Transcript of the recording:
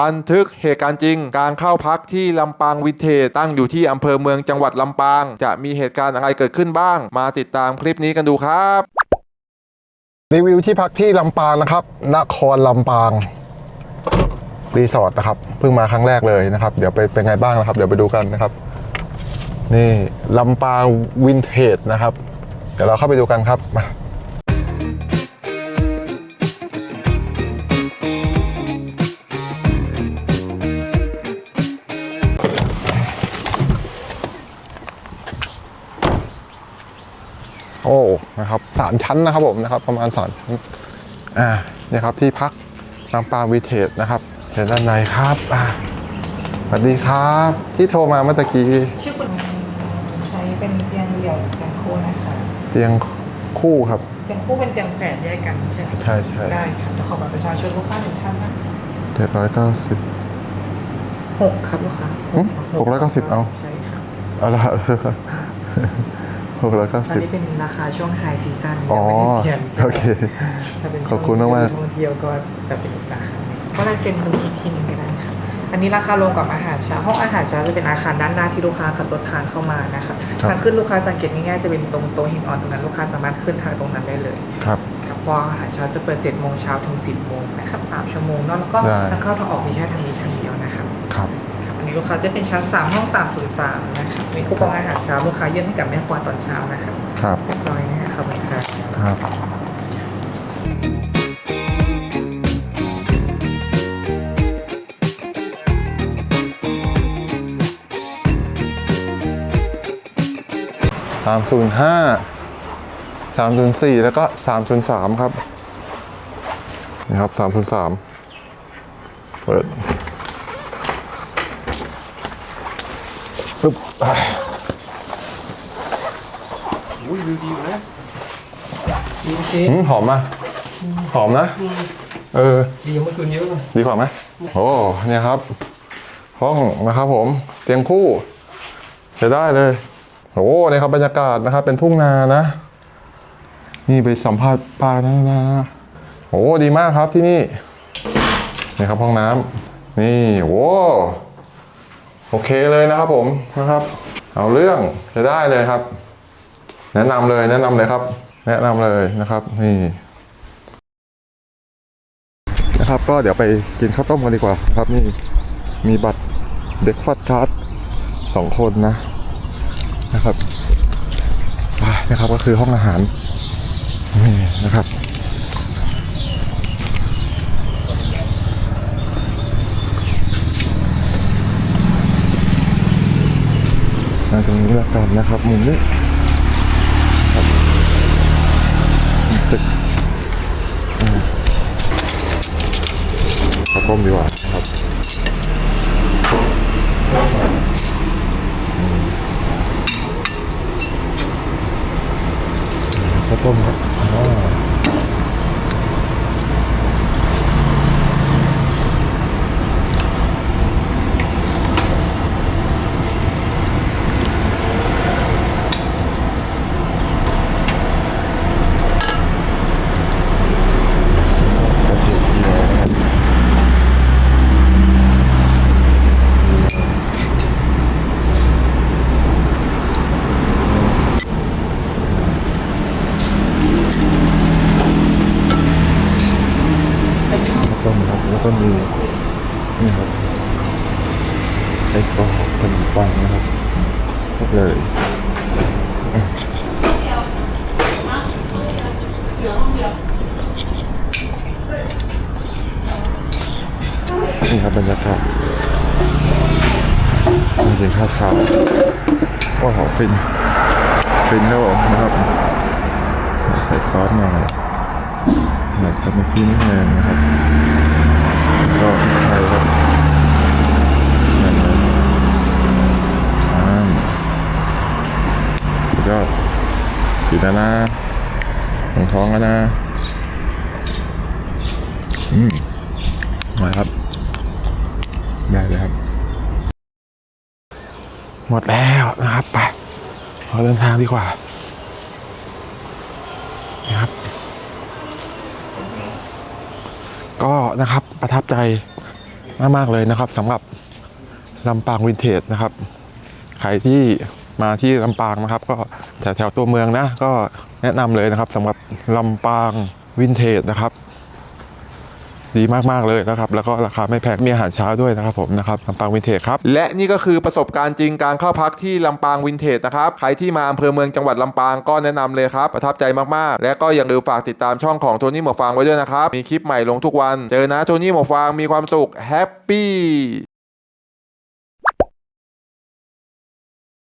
บันทึกเหตุการณ์จริง การเข้าพักที่ลำปางวินเทจตั้งอยู่ที่อำเภอเมืองจังหวัดลำปาง จะมีเหตุการณ์อะไรเกิดขึ้นบ้าง มาติดตามคลิปนี้กันดูครับ รีวิวที่พักที่ลำปางนะครับ นครลำปางรีสอร์ทนะครับเพิ่งมาครั้งแรกเลยนะครับ เดี๋ยวไปเป็นไงบ้างนะครับ เดี๋ยวไปดูกันนะครับ นี่ลำปางวินเทจนะครับ เดี๋ยวเราเข้าไปดูกันครับมา นะครับสามชั้นนะครับผมนะครับ ประมาณสามชั้นอ่าเนี่ยครับที่พักลำปางวินเทจนะครับเห็นด้านในครับอ่าสวัสดีครับ ที่โทรมาเมื่อตะกี้ชื่อคุณใช้เป็นเตียงเดี่ยวหรือเตียงคู่นะคะเตียงคู่ครับเตียงคู่เป็นเตียงแฝดแยกกันใช่ไหมใช่ใช่ได้ครับเดี๋ยวขอบัตรประชาชนลูกค้าหนึ่งท่านนะเจ็ดร้อยเก้าสิบหกครับลูกค้าหืม690เอาใช่ครับเอาละ หกร้อยเก้าตอนสิบ นี้เป็นราคาช่วงไฮซีซั่นอ๋อยังไม่ได้เปลี่ยนใช่ไหมโอเคถ้าเป็นขอบคุณมากๆ ท่องเที่ยวก็จะเป็นอีกราคาหนึ่งก็ลายเซ็นตรงนี้อีกทีหนึงก็ได้ครับอันนี้ราคารวมกับอาหารเช้าห้องอาหารเช้าจะเป็นอาคารด้านหน้าที่ลูกค้าขับรถผ่านเข้ามานะครับ ทางขึ้นลูกค้าสังเกตง่ายๆจะเป็นตรงโต๊ะหินอ่อนตรงนั้นลูกค้าสามารถขึ้นทางตรงนั้นได้เลย ครับ ครับเพออาหารเช้าจะเปิด7โมงเช้าถึง 10โมงนะครับ3ชั่วโมงเนอะแล้วก็ได้ ทางเข้าทางออกมีแค่ทางนี้ทางเดียว นนี้ลูกค้าจะเป็นชั้น 3 ห้อง 303 นะครับมีคูปองอาหารเช้าลูกค้ายื่นให้กับแม่ครัวตอนเช้านะครับครับเรียบร้อยนะครับขอบคุณครับครับสามศูนย์ห้าสามศูนย์สี่แล้วก็สามศูนย์สามครับ นี่ครับสามศูนย์สามเปิด ปึ๊บอะอุ้ยวิวดีอยู่นะดีโอเคหืมหอมอะหอมนะ เออ ดีกว่าเมื่อคืนเยอะเลยดีกว่าไหมโอ้เนี่ยครับ ห้องนะครับผม เตียงคู่จะได้เลยโอ้เนี่ยครับบรรยากาศนะครับ เป็นทุ่งนานะ นี่ไปสัมภาษณ์ป้านะนะโอ้ดีมากครับที่นี่นี่ครับห้องน้ำนี่โอ้ โอเคเลยนะครับผมนะครับ เอาเรื่องจะได้เลยครับ แนะนำเลยแนะนำเลยครับ แนะนำเลยนะครับนี่นะครับ ก็เดี๋ยวไปกินข้าวต้มกันดีกว่าครับนี่มีบัตรเด็กฟัดคาร์ดสองคนนะนะครับนะครับก็คือห้องอาหารนี่นะครับมาตรงนี้และกันนะครับมุมนี้ครับตึกข้าวต้มดีกว่านะครับข้าวต้มครับอ๋อโอเคเดียวนะครับ แล้วก็มีครับแล้วก็มีนี่ครับ ไอ้กรอกขนมปังนะครับครบเลยนี่ครับบรรยากาศมากินข้าวเช้าโอ้โหฟิน ฟินครับผมนะครับใส่ซอสหน่อยหนักกับเมื่อกี้นี่แพงนะครับก็พริกไทยครับนั่นเลยอ่าสุดยอดกิน แล้วนะของท้องแล้วนะ อืมมาครับ ได้เลยครับ หมดแล้วนะครับ ไปเราเดินทางดีกว่านะครับ ก็นะครับประทับใจมาก ๆ เลยนะครับสำหรับลำปางวินเทจนะครับ ใครที่ มาที่ลำปางนะครับ ก็แถวแถวตัวเมืองนะ ก็แนะนำเลยนะครับสำหรับลำปางวินเทจนะครับดีมากๆเลยนะครับ แล้วก็ราคาไม่แพงมีอาหารเช้าด้วยนะครับผมนะครับลำปางวินเทจครับ และนี่ก็คือประสบการณ์จริงการเข้าพักที่ลำปางวินเทจนะครับ ใครที่มาอำเภอเมืองจังหวัดลำปางก็แนะนำเลยครับ ประทับใจมากๆ และก็อย่าลืมฝากติดตามช่องของโทนี่หมวกฟางไว้ด้วยนะครับ มีคลิปใหม่ลงทุกวัน เจอนะโทนี่หมวกฟางมีความสุขแฮปปี้